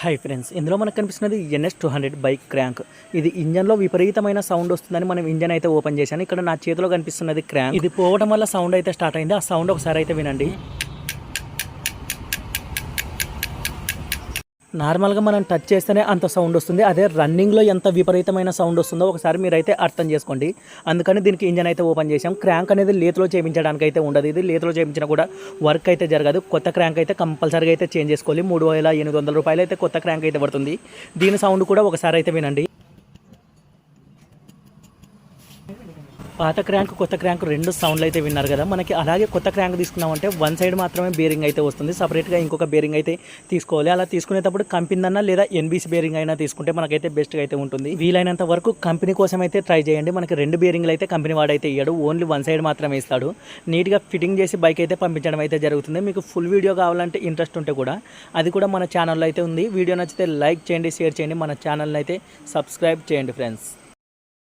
Hi friends ఇందులో మనకు కనిపిస్తున్నది NS two hundred bike crank ఇది ఇంజన్లో విపరీతమైన సౌండ్ వస్తుందని మనం ఇంజన్ అయితే ఓపెన్ చేశాను. ఇక్కడ నా చేతిలో కనిపిస్తున్నది క్రాంక్ ఇది పోవడం వల్ల సౌండ్ అయితే స్టార్ట్ అయింది. ఆ సౌండ్ ఒకసారి అయితే వినండి. నార్మల్గా మనం టచ్ చేస్తేనే అంత సౌండ్ వస్తుంది. అదే రన్నింగ్లో ఎంత విపరీతమైన సౌండ్ వస్తుందో ఒకసారి మీరైతే అర్థం చేసుకోండి. అందుకని దీనికి ఇంజన్ అయితే ఓపెన్ చేసాం క్రాంక్ అనేది లేతులో చేయించడానికి అయితే ఉండదు. ఇది లేతులో చేయించినా కూడా వర్క్ అయితే జరగదు. కొత్త క్రాంక్ అయితే కంపల్సరీగా అయితే చేంజ్ చేసుకోవాలి. మూడు వేల ఎనిమిది వందల రూపాయలు అయితే కొత్త క్రాంక్ అయితే పడుతుంది. దీని సౌండ్ కూడా ఒకసారి అయితే వినండి. పాత క్రాంక్ కొత్త క్రాంక్ రెండు సౌండ్లు అయితే విన్నారు కదా. మనకి అలాగే కొత్త క్రాంక్ తీసుకున్నామంటే వన్ సైడ్ మాత్రమే బేరింగ్ అయితే వస్తుంది. సపరేట్గా ఇంకొక బేరింగ్ అయితే తీసుకోవాలి. అలా తీసుకునేటప్పుడు కంపెనీ లేదా ఎన్బీసీ బేరింగ్ అయినా తీసుకుంటే మనకైతే బెస్ట్గా అయితే ఉంటుంది. వీలైనంత వరకు కంపెనీ కోసం అయితే ట్రై చేయండి. మనకి రెండు బేరింగ్లు అయితే కంపెనీ వాడైతే ఇయ్యాడు. ఓన్లీ వన్ సైడ్ మాత్రమే ఇస్తాడు. నీట్గా ఫిట్టింగ్ చేసి బైక్ అయితే పంపించడం అయితే జరుగుతుంది. మీకు ఫుల్ వీడియో కావాలంటే ఇంట్రెస్ట్ ఉంటే కూడా అది కూడా మన ఛానల్లో అయితే ఉంది. వీడియో నచ్చితే లైక్ చేయండి షేర్ చేయండి. మన ఛానల్ని అయితే సబ్స్క్రైబ్ చేయండి ఫ్రెండ్స్